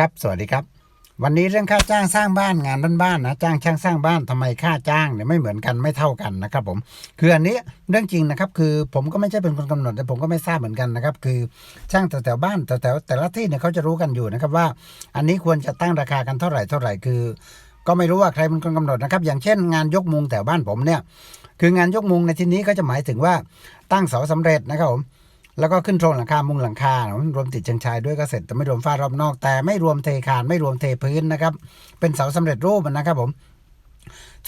ครับ สวัสดีครับ วันนี้เรื่องค่าจ้างสร้างบ้านงานบ้านๆนะจ้างช่างสร้างบ้านทำไมค่าจ้างเนี่ยไม่เหมือนกันไม่เท่ากันนะครับผมคืออันนี้เรื่องจริงนะครับ คือผมก็ไม่ใช่เป็นคนกำหนดแต่ผมก็ไม่ทราบเหมือนกันนะครับ คือช่างแถวๆบ้านแถวๆแต่ละที่เนี่ยเขาจะรู้กันอยู่นะครับว่า อันนี้ควรจะตั้งราคากันเท่าไหร่เท่าไหร่คือ ก็ไม่รู้ว่าใครเป็นคนกำหนดนะครับอย่างเช่น งานยกมุงแถวบ้านผมเนี่ยคืองานยกมุงในที่นี้ก็จะหมายถึงว่าตั้งเสาสำเร็จนะครับผม แล้วก็ขึ้นโครงหลังคา มุงหลังคารวมติดเชิงชายด้วยก็เสร็จแต่ไม่รวมฝ้ารอบนอก แต่ไม่รวมเทคานไม่รวมเทพื้นนะครับ เป็นเสาสำเร็จรูปนะครับผม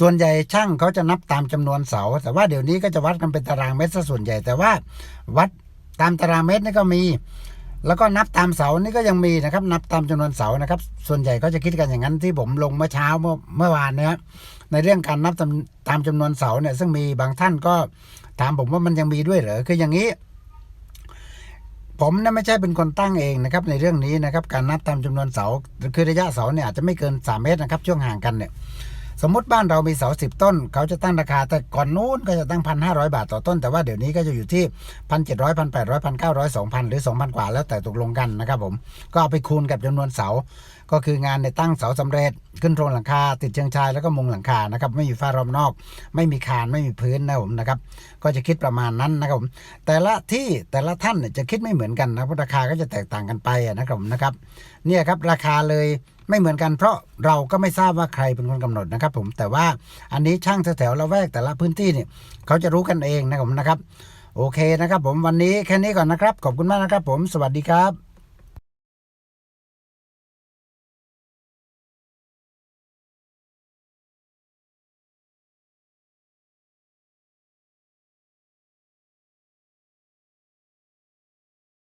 ส่วนใหญ่ช่างเขาจะนับตามจำนวนเสา แต่ว่าเดี๋ยวนี้ก็จะวัดกันเป็นตารางเมตรซะส่วนใหญ่แต่ว่าวัดตามตารางเมตรนี่ก็มี แล้วก็นับตามเสานี่ก็ยังมีนะครับ นับตามจำนวนเสานะครับ ส่วนใหญ่ก็จะคิดกันอย่างนั้นที่ผมลงเมื่อเช้าเมื่อเมื่อวานเนี้ยในเรื่องการนับตามตามจำนวนเสาเนี่ยซึ่งมีบางท่านก็ถามผมว่ามันยังมีด้วยเหรอคืออย่างนี้ ผมนะไม่ใช่เป็นคนตั้งเองนะครับในเรื่องนี้นะครับการนับตามจำนวนเสาคือระยะเสาเนี่ยอาจจะไม่เกิน 3 เมตรนะครับช่วงห่างกันเนี่ย สมมติบ้านเรามีเสาสิบต้น เขาจะตั้งราคาแต่ก่อนนู้นก็จะตั้งพันห้าร้อยบาทต่อต้น แต่ว่าเดี๋ยวนี้ก็จะอยู่ที่พันเจ็ดร้อยพันแปดร้อยพันเก้าร้อยสองพันหรือสองพันกว่าแล้วแต่ตกลงกันนะครับผม ก็เอาไปคูณกับจำนวนเสา ก็คืองานในตั้งเสาสำเร็จ ขึ้นโครงหลังคา ติดเชิงชายแล้วก็มุงหลังคานะครับไม่มีฝ้ารอบนอก ไม่มีคานไม่มีพื้นนะผมนะครับก็จะคิดประมาณนั้นนะครับผมแต่ละที่แต่ละท่านจะคิดไม่เหมือนกันนะเพราะราคาก็จะแตกต่างกันไปนะครับผมนะครับเนี่ยครับราคาเลยไม่เหมือนกันเพราะเราก็ไม่ทราบว่าใครเป็นคนกำหนดนะครับ ผมแต่ว่าอันนี้ช่างแถวๆละแวกแต่ละพื้นที่เนี่ยเขาจะรู้กันเองนะครับผมนะครับ โอเคนะครับ ผมวันนี้แค่นี้ก่อนนะครับ ขอบคุณมากนะครับ ผมสวัสดีครับ